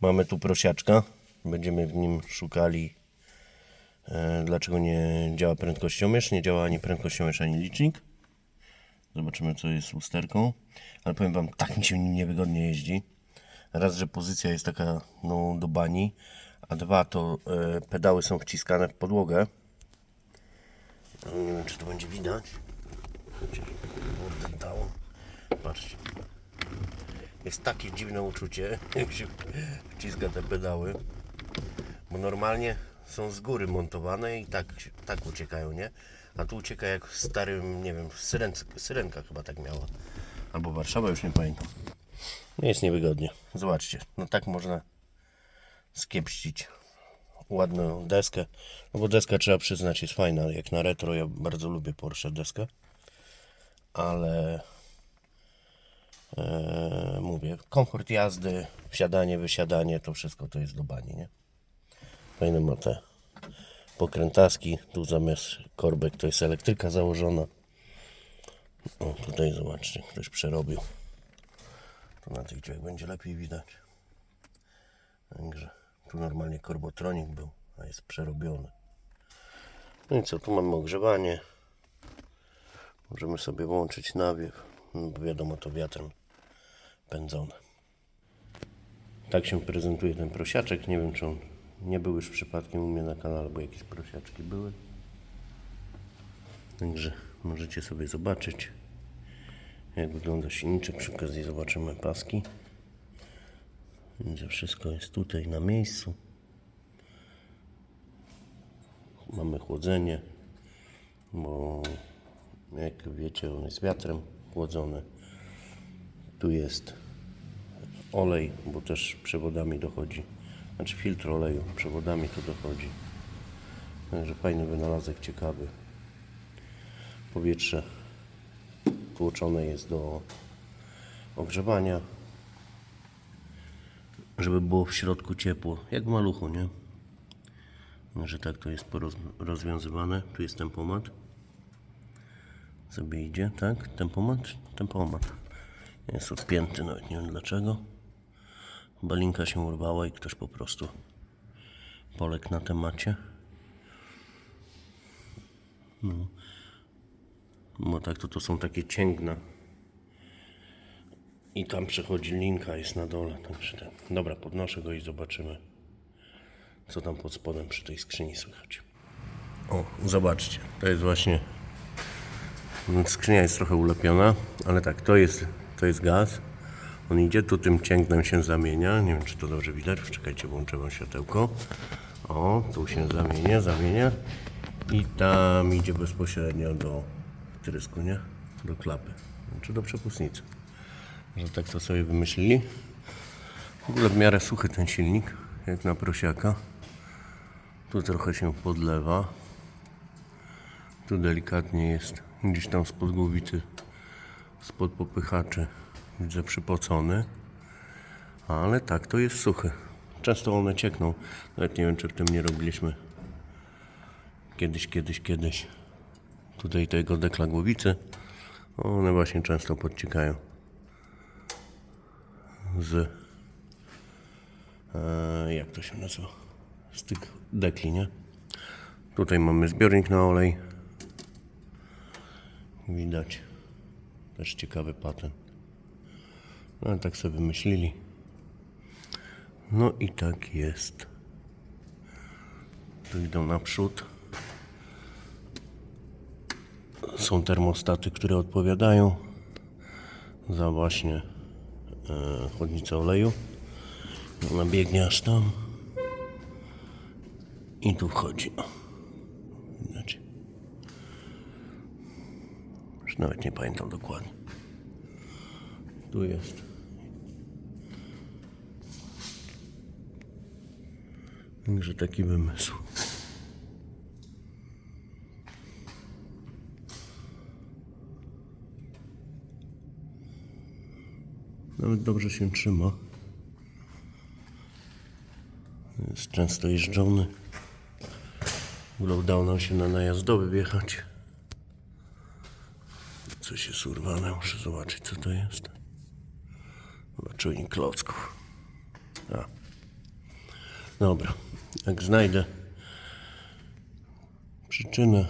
Mamy tu prosiaczka. Będziemy w nim szukali, e, dlaczego nie działa prędkościomierz. Nie działa ani prędkościomierz, ani licznik. Zobaczymy, co jest z lusterką. Ale powiem Wam, tak mi się nim niewygodnie jeździ. Raz, że pozycja jest taka no, do bani, a dwa, to e, pedały są wciskane w podłogę. Nie wiem, czy to będzie widać. Jest takie dziwne uczucie, jak się wciska te pedały. Bo normalnie są z góry montowane i tak, tak uciekają, nie? A tu ucieka jak w starym, nie wiem, syren, syrenka chyba tak miała. Albo Warszawa, już nie pamiętam. No jest niewygodnie. Zobaczcie, no tak można skiepścić ładną deskę. No bo deska trzeba przyznać jest fajna, jak na retro. Ja bardzo lubię Porsche deskę. Ale mówię, komfort jazdy, wsiadanie, wysiadanie, to wszystko to jest do bani, nie? Fajne ma te pokrętaski. Tu zamiast korbek to jest elektryka założona. O, tutaj zobaczcie, ktoś przerobił. To na tych drzwiach będzie lepiej widać. Także tu normalnie korbotronik był, a jest przerobiony. No i co, tu mamy ogrzewanie. Możemy sobie włączyć nawiew. No, wiadomo, to wiatrem pędzone. Tak się prezentuje ten prosiaczek. Nie wiem, czy on nie był już przypadkiem u mnie na kanale, bo jakieś prosiaczki były. Także możecie sobie zobaczyć, jak wygląda silniczek. Przy okazji zobaczymy paski. Że wszystko jest tutaj na miejscu. Mamy chłodzenie, bo jak wiecie, on jest wiatrem chłodzony. Tu jest olej, bo też przewodami dochodzi. Znaczy filtr oleju, przewodami to dochodzi. Także fajny wynalazek, ciekawy. Powietrze tłoczone jest do ogrzewania, żeby było w środku ciepło, jak w maluchu, nie? Że tak to jest rozwiązywane. Tu jest tempomat. Sobie idzie, tak? Tempomat? Tempomat. Jest odpięty, nawet nie wiem dlaczego. Chyba linka się urwała i ktoś po prostu poległ na temacie. No. Bo tak to to są takie cięgna. I tam przechodzi linka, jest na dole. Także ten. Dobra, podnoszę go i zobaczymy, co tam pod spodem przy tej skrzyni słychać. O, zobaczcie, to jest właśnie. Skrzynia jest trochę ulepiona, ale tak, to jest, to jest gaz. On idzie, tu tym cięgnem się zamienia. Nie wiem, czy to dobrze widać. Czekajcie, włączę wam światełko. O, tu się zamienia, zamienia. I tam idzie bezpośrednio do wtrysku, nie? Do klapy. Czy do przepustnicy. Że tak to sobie wymyślili. W ogóle w miarę suchy ten silnik, jak na prosiaka. Tu trochę się podlewa. Tu delikatnie jest gdzieś tam spod głowicy, spod popychaczy. Widzę przypocony. Ale tak, to jest suchy. Często one ciekną. Nawet nie wiem, czy w tym nie robiliśmy kiedyś, kiedyś, kiedyś. Tutaj tego dekla głowicy. One właśnie często podciekają z e, jak to się nazywa z tych dekli, nie? Tutaj mamy zbiornik na olej widać też ciekawy patent no ale tak sobie wymyślili no i tak jest tu idą naprzód są termostaty, które odpowiadają za właśnie e, chłodnicę oleju. Ona biegnie aż tam. I tu wchodzi. O. Widać. Nawet nie pamiętam dokładnie. Tu jest. Także taki wymysł. Nawet dobrze się trzyma. Jest często jeżdżony. Udało nam się na najazdowy wjechać. Coś jest urwane, muszę zobaczyć co to jest. Czujnik klocków. A. Dobra, jak znajdę przyczynę,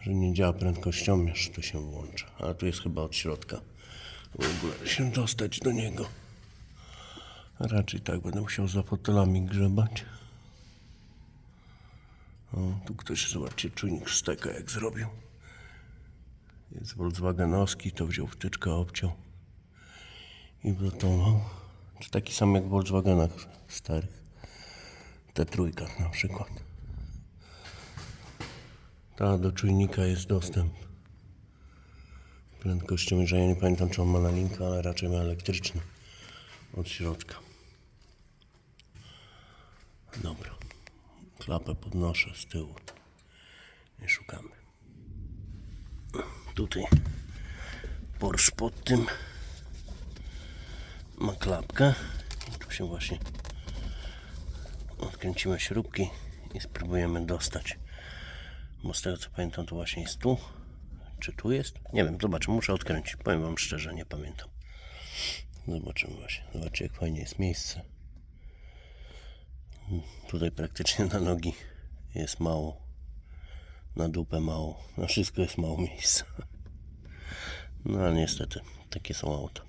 że nie działa prędkościomierz, to się włączę. Ale tu jest chyba od środka. W ogóle się dostać do niego. Raczej tak, będę musiał za fotelami grzebać. O, tu ktoś, zobaczcie, czujnik steka jak zrobił. Jest Volkswagenowski, to wziął wtyczkę, obciął i wlutował. Czy taki sam jak w Volkswagenach starych. Te trójkach na przykład. Ta do czujnika jest dostęp. Prędkościomierza, ja nie pamiętam czy on ma na linkę, ale raczej ma elektryczny od środka. Dobra. Klapę podnoszę z tyłu i szukamy. Tutaj. Porsche pod tym. Ma klapkę. I tu się właśnie odkręcimy śrubki i spróbujemy dostać. Bo z tego co pamiętam to właśnie jest tu. Czy tu jest? nie wiem, zobaczę, muszę odkręcić. Powiem wam szczerze, nie pamiętam. Zobaczymy właśnie, zobaczcie jak fajnie jest miejsce. Tutaj praktycznie na nogi jest mało na dupę mało, na wszystko jest mało miejsca no ale niestety takie są auta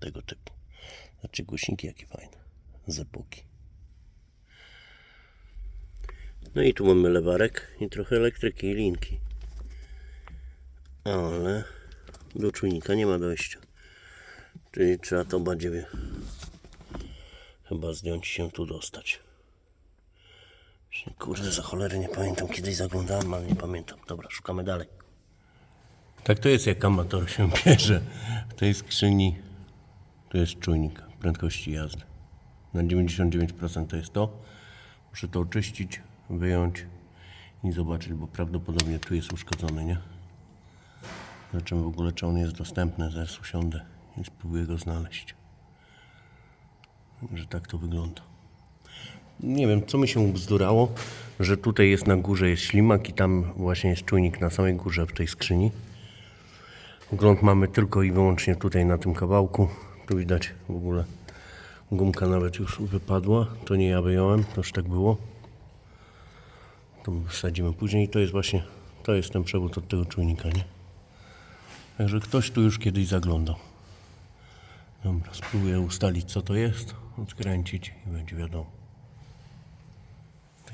tego typu. Znaczy głośniki jakie fajne. Z epoki. No i tu mamy lewarek i trochę elektryki i linki. Ale do czujnika nie ma dojścia. Czyli trzeba to będzie chyba zdjąć się tu dostać. Kurde, za cholerę nie pamiętam. Kiedyś zaglądałem, ale nie pamiętam. Dobra, szukamy dalej. Tak to jest, jak amator się bierze w tej skrzyni. To jest czujnik prędkości jazdy. Na 99% to jest to. Muszę to oczyścić, wyjąć i zobaczyć, bo prawdopodobnie tu jest uszkodzony, nie? Zobaczymy w ogóle, czy on jest dostępny. Zaraz usiądę i spróbuję go znaleźć. Że tak to wygląda. Nie wiem, co mi się bzdurało, że tutaj jest na górze jest ślimak i tam właśnie jest czujnik na samej górze w tej skrzyni. Ogląd mamy tylko i wyłącznie tutaj na tym kawałku. Tu widać w ogóle gumka nawet już wypadła. To nie ja wyjąłem, to już tak było. To wsadzimy później. I to jest właśnie, to jest ten przewód od tego czujnika, nie? Także ktoś tu już kiedyś zaglądał. Dobra, spróbuję ustalić co to jest, odkręcić i będzie wiadomo.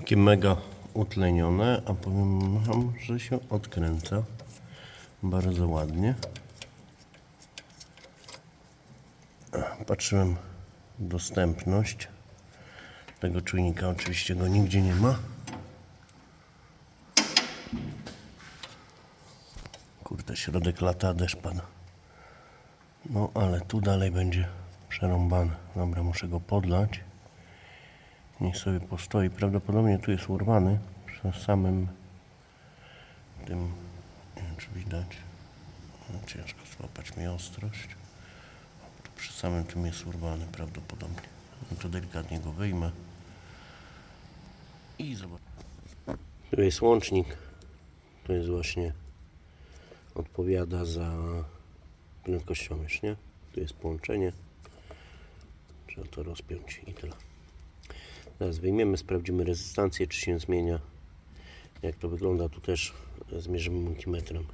Takie mega utlenione, a powiem wam, że się odkręca bardzo ładnie. Patrzyłem dostępność tego czujnika. Oczywiście go nigdzie nie ma. Kurde, środek lata, deszcz pada. No, ale tu dalej będzie przerąbane. Dobra, muszę go podlać. Niech sobie postoi. Prawdopodobnie tu jest urwany przy samym tym, nie wiem czy widać. No, ciężko złapać mi ostrość. Przy samym tym jest urwany prawdopodobnie. No to delikatnie go wyjmę. I zobacz. Tu jest łącznik. To jest właśnie odpowiada za prędkościomierz, nie? Tu jest połączenie. Trzeba to rozpiąć i tyle. Teraz wyjmiemy, sprawdzimy rezystancję, czy się zmienia. Jak to wygląda, tu też zmierzymy multimetrem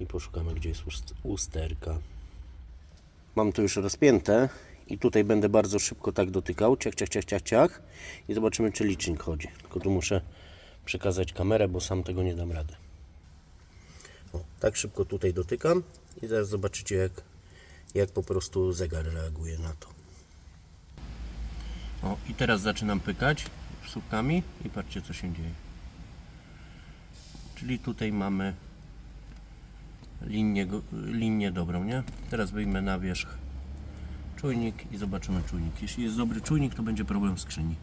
i poszukamy, gdzie jest ust- usterka. Mam to już rozpięte i tutaj będę bardzo szybko tak dotykał, ciach, ciach, ciach, ciach, ciach i zobaczymy, czy licznik chodzi. Tylko tu muszę przekazać kamerę, bo sam tego nie dam rady. O, tak szybko tutaj dotykam i zaraz zobaczycie, jak, jak po prostu zegar reaguje na to. O, i teraz zaczynam pykać słupkami i patrzcie, co się dzieje. Czyli tutaj mamy linię, linię dobrą, nie? Teraz wyjmę na wierzch czujnik i zobaczymy czujnik. Jeśli jest dobry czujnik, to będzie problem w skrzyni.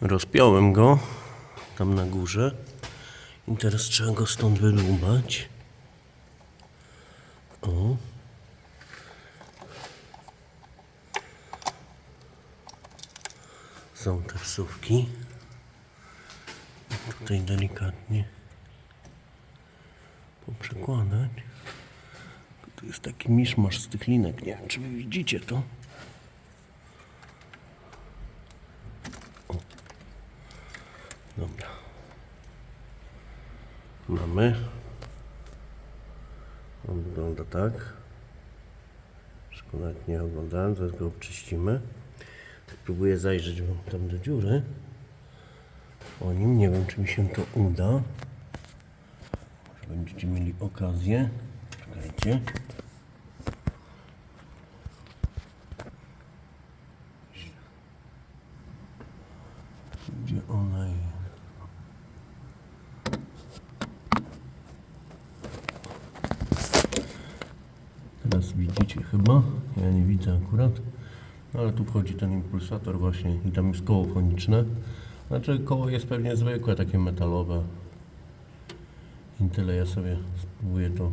Rozpiąłem go tam na górze i teraz trzeba go stąd wyrубać. O. są te wsówki. Tutaj delikatnie poprzekładać. Tu jest taki miszmasz z tych linek, nie wiem czy wy widzicie to. O. Dobra. Mamy. On wygląda tak. Szkoda, jak nie oglądałem, zaraz go obczyścimy. Tak próbuję zajrzeć wam tam do dziury. O nim nie wiem, czy mi się to uda. Może będziecie mieli okazję. Czekajcie. Gdzie ona jest? Teraz widzicie chyba, ja nie widzę akurat, No, ale tu wchodzi ten impulsator właśnie i tam jest koło foniczne. Znaczy koło jest pewnie zwykłe, takie metalowe. I tyle ja sobie spróbuję to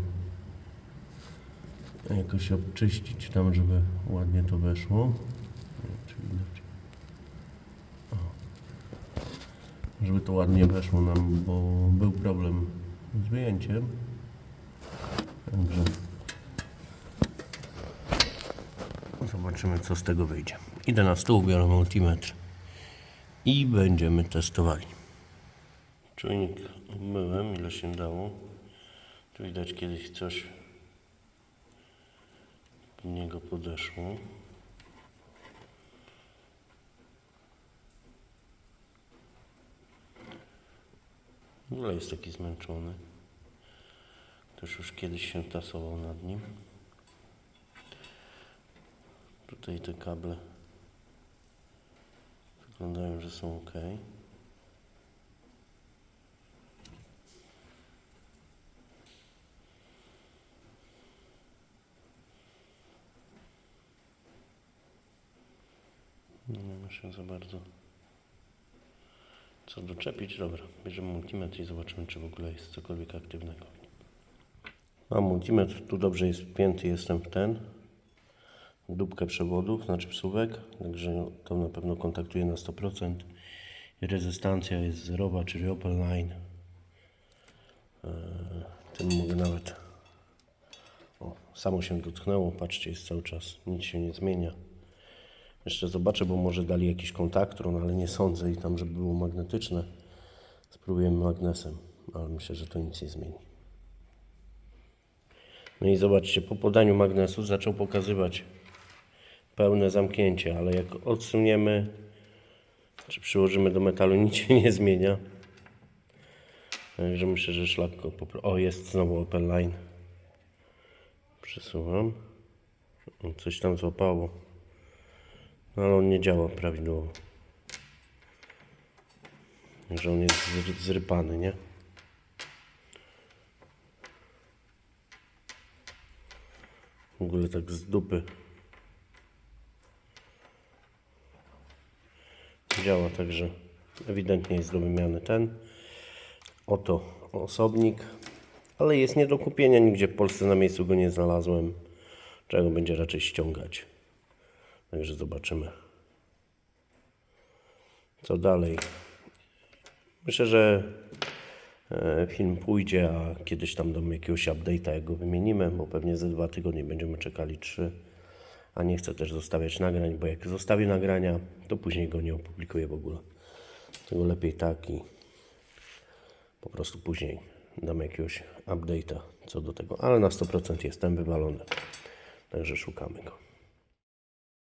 jakoś obczyścić tam, żeby ładnie to weszło. Żeby to ładnie weszło nam, bo był problem z wyjęciem. Także Zobaczymy, co z tego wyjdzie. Idę na stół, biorę multimetr i będziemy testowali. Czujnik umyłem, ile się dało. Tu widać kiedyś coś do niego podeszło. W ogóle jest taki zmęczony. Też już kiedyś się tasował nad nim. Tutaj te kable wyglądają, że są ok. Nie ma się za bardzo co doczepić. Dobra, bierzemy multimetr i zobaczymy, czy w ogóle jest cokolwiek aktywnego. Mam multimetr, tu dobrze jest wpięty, jestem w ten dupkę przewodów, znaczy psówek, także to na pewno kontaktuje na 100%. I rezystancja jest zerowa, czyli Opel Line. Eee, tym mogę nawet. O, samo się dotknęło, patrzcie, jest cały czas, nic się nie zmienia. Jeszcze zobaczę, bo może dali jakiś kontaktor, no ale nie sądzę i tam, żeby było magnetyczne. Spróbujemy magnesem, ale myślę, że to nic nie zmieni. No i zobaczcie, po podaniu magnesu zaczął pokazywać pełne zamknięcie, ale jak odsuniemy czy przyłożymy do metalu, nic się nie zmienia. Także myślę, że szlak popro... O, jest znowu Opel Line. Przesuwam. O, Coś tam złapało. No ale on nie działa prawidłowo. Że on jest zry- zrypany, nie? W ogóle tak z dupy. Działa, także ewidentnie jest do wymiany ten. Oto osobnik, ale jest nie do kupienia nigdzie w Polsce, na miejscu go nie znalazłem. Czego będzie raczej ściągać. Także zobaczymy. Co dalej? Myślę, że e, film pójdzie, a kiedyś tam dam jakiegoś update'a, jak go wymienimy, bo pewnie za dwa tygodnie będziemy czekali trzy a nie chcę też zostawiać nagrań, bo jak zostawię nagrania, to później go nie opublikuję w ogóle. Tego lepiej tak i po prostu później dam jakiegoś update'a co do tego, ale na 100% jestem wywalony, także szukamy go.